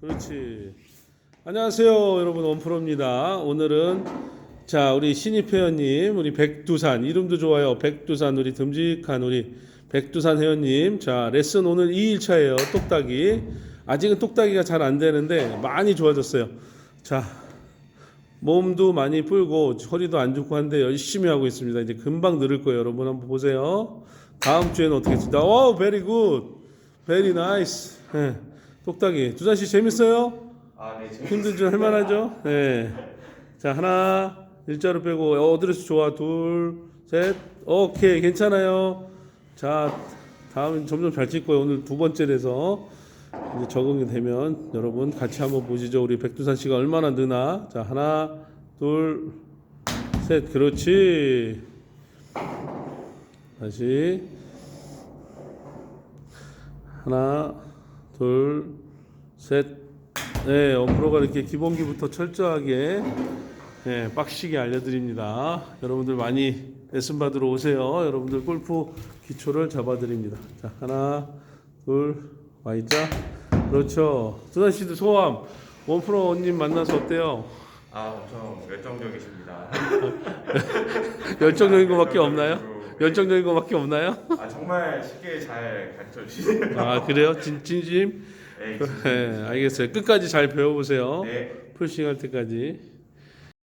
그렇지. 안녕하세요, 여러분 원프로입니다. 오늘은 자 우리 신입 회원님, 우리 백두산 이름도 좋아요. 백두산 우리 듬직한 우리 백두산 회원님. 자 레슨 오늘 2일차예요. 똑딱이. 아직은 똑딱이가 잘 안 되는데 많이 좋아졌어요. 자 몸도 많이 불고 허리도 안 좋고 한데 열심히 하고 있습니다. 이제 금방 늘을 거예요. 여러분 한번 보세요. 다음 주에는 어떻게 진다. 오, 베리 굿. 베리 나이스. 예. 똑딱이. 두산 씨 재밌어요? 아, 네, 재밌- 힘들지 할만하죠? 네. 자, 하나, 일자로 빼고, 어, 어드레스 좋아. 둘, 셋. 오케이, 괜찮아요. 자, 다음은 점점 잘찍 거예요. 오늘 두 번째라서 이제 적응이 되면 여러분 같이 한번 보시죠. 우리 백두산 씨가 얼마나 느나. 자, 하나, 둘, 셋. 그렇지. 다시. 하나, 둘, 셋. 네, 엄프로가 이렇게 기본기부터 철저하게 네, 빡시게 알려드립니다. 여러분들 많이 레슨 받으러 오세요. 여러분들 골프 기초를 잡아드립니다. 자, 하나, 둘, Y자. 그렇죠. 두산 씨도 소감. 원프로님 만나서 어때요? 아, 엄청 열정적이십니다. 열정적인 거밖에 없나요? 열정적인 거밖에 없나요? 아, 정말 쉽게 잘 가르쳐 주시네요. 아, 그래요? 진, 진심? 네, 네, 알겠어요. 끝까지 잘 배워보세요. 네. 풀싱 할 때까지.